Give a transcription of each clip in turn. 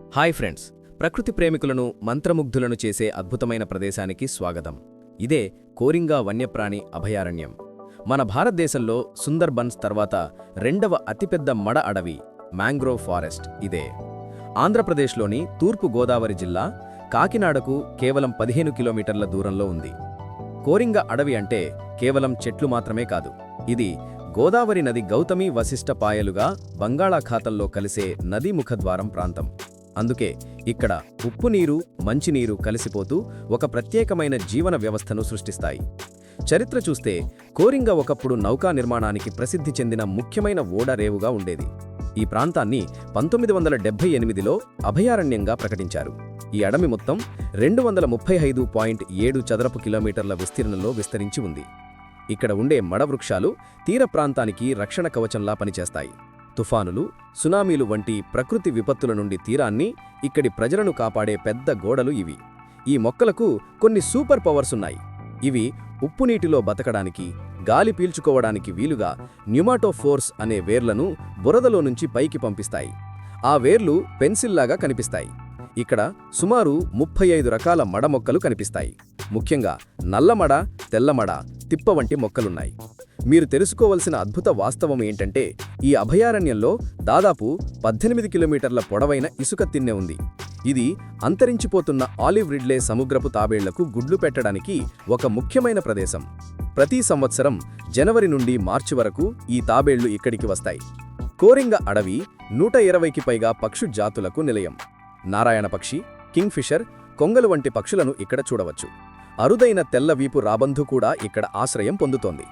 Hi friends ప్రకృతి ప్రేమికులను మంత్రముగ్ధులను చేసే అద్భుతమైన ప్రదేశానికి స్వాగతం. ఇదే కోరింగా వన్యప్రాణి అభయారణ్యం. మన భారతదేశంలో సుందర్బన్స్ తర్వాత రెండవ అతిపెద్ద మడ అడవి మ్యాంగ్రోవ్ ఫారెస్ట్ ఇదే. ఆంధ్రప్రదేశ్లోని తూర్పు గోదావరి జిల్లా కాకినాడకు కేవలం పదిహేను కిలోమీటర్ల దూరంలో ఉంది. కోరింగ అడవి అంటే కేవలం చెట్లు మాత్రమే కాదు ఇది గోదావరి నది గౌతమి వశిష్ఠ పాయలుగా బంగాళాఖాతంలో కలిసే నదీ ముఖద్వారం ప్రాంతం. అందుకే ఇక్కడ ఉప్పు నీరు మంచినీరు కలిసిపోతూ ఒక ప్రత్యేకమైన జీవన వ్యవస్థను సృష్టిస్తాయి. చరిత్ర చూస్తే కోరింగ ఒకప్పుడు నౌకా నిర్మాణానికి ప్రసిద్ధి చెందిన ముఖ్యమైన ఓడరేవుగా ఉండేది. ఈ ప్రాంతాన్ని పంతొమ్మిది వందల డెబ్బై ఎనిమిదిలో అభయారణ్యంగా ప్రకటించారు. ఈ అడమి మొత్తం రెండు వందల ముప్పై ఐదు పాయింట్ ఏడు చదరపు కిలోమీటర్ల విస్తీర్ణంలో విస్తరించి ఉంది. ఇక్కడ ఉండే మడవృక్షాలు తీర ప్రాంతానికి రక్షణ కవచంలా పనిచేస్తాయి. తుఫానులు సునామీలు వంటి ప్రకృతి విపత్తుల నుండి తీరాన్ని ఇక్కడి ప్రజలను కాపాడే పెద్ద గోడలు ఇవి. ఈ మొక్కలకు కొన్ని సూపర్ పవర్స్ ఉన్నాయి. ఇవి ఉప్పు నీటిలో బతకడానికి గాలి పీల్చుకోవడానికి వీలుగా న్యూమాటోఫోర్స్ అనే వేర్లను బురదలో నుంచి పైకి పంపిస్తాయి. ఆ వేర్లు పెన్సిల్లాగా కనిపిస్తాయి. ఇక్కడ సుమారు ముప్పై ఐదు రకాల మడ మొక్కలు కనిపిస్తాయి. ముఖ్యంగా నల్లమడ తెల్లమడ తిప్ప వంటి మొక్కలున్నాయి. మీరు తెలుసుకోవలసిన అద్భుత వాస్తవం ఏంటంటే ఈ అభయారణ్యంలో దాదాపు పద్దెనిమిది కిలోమీటర్ల పొడవైన ఇసుక తిన్నె ఉంది. ఇది అంతరించిపోతున్న ఆలివ్ రిడ్లే సముద్రపు తాబేళ్ళకు గుడ్లు పెట్టడానికి ఒక ముఖ్యమైన ప్రదేశం. ప్రతి సంవత్సరం జనవరి నుండి మార్చి వరకు ఈ తాబేళ్ళు ఇక్కడికి వస్తాయి. కోరింగ అడవి నూట ఇరవైకి పైగా పక్షు జాతులకు నిలయం. నారాయణ పక్షి కింగ్ఫిషర్ కొంగలు వంటి పక్షులను ఇక్కడ చూడవచ్చు. అరుదైన తెల్లవీపు రాబంధు కూడా ఇక్కడ ఆశ్రయం పొందుతోంది.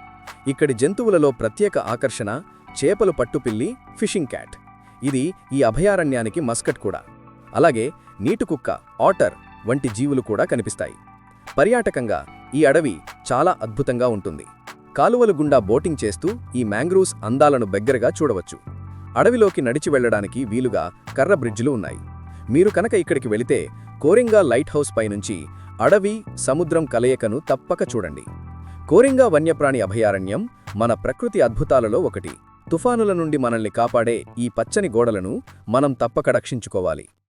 ఇక్కడి జంతువులలో ప్రత్యేక ఆకర్షణ చేపలు పట్టుపిల్లి ఫిషింగ్ క్యాట్. ఇది ఈ అభయారణ్యానికి మస్కట్ కూడా. అలాగే నీటుకుక్క ఆటర్ వంటి జీవులు కూడా కనిపిస్తాయి. పర్యాటకంగా ఈ అడవి చాలా అద్భుతంగా ఉంటుంది. కాలువలు గుండా బోటింగ్ చేస్తూ ఈ మ్యాంగ్రూవ్స్ అందాలను దగ్గరగా చూడవచ్చు. అడవిలోకి నడిచి వెళ్ళడానికి వీలుగా కర్ర బ్రిడ్జిలు ఉన్నాయి. మీరు కనుక ఇక్కడికి వెళితే కోరింగా లైట్ హౌస్ పైనుంచి అడవి సముద్రం కలయికను తప్పక చూడండి. కోరింగా వన్యప్రాణి అభయారణ్యం మన ప్రకృతి అద్భుతాలలో ఒకటి. తుఫానుల నుండి మనల్ని కాపాడే ఈ పచ్చని గోడలను మనం తప్పక రక్షించుకోవాలి.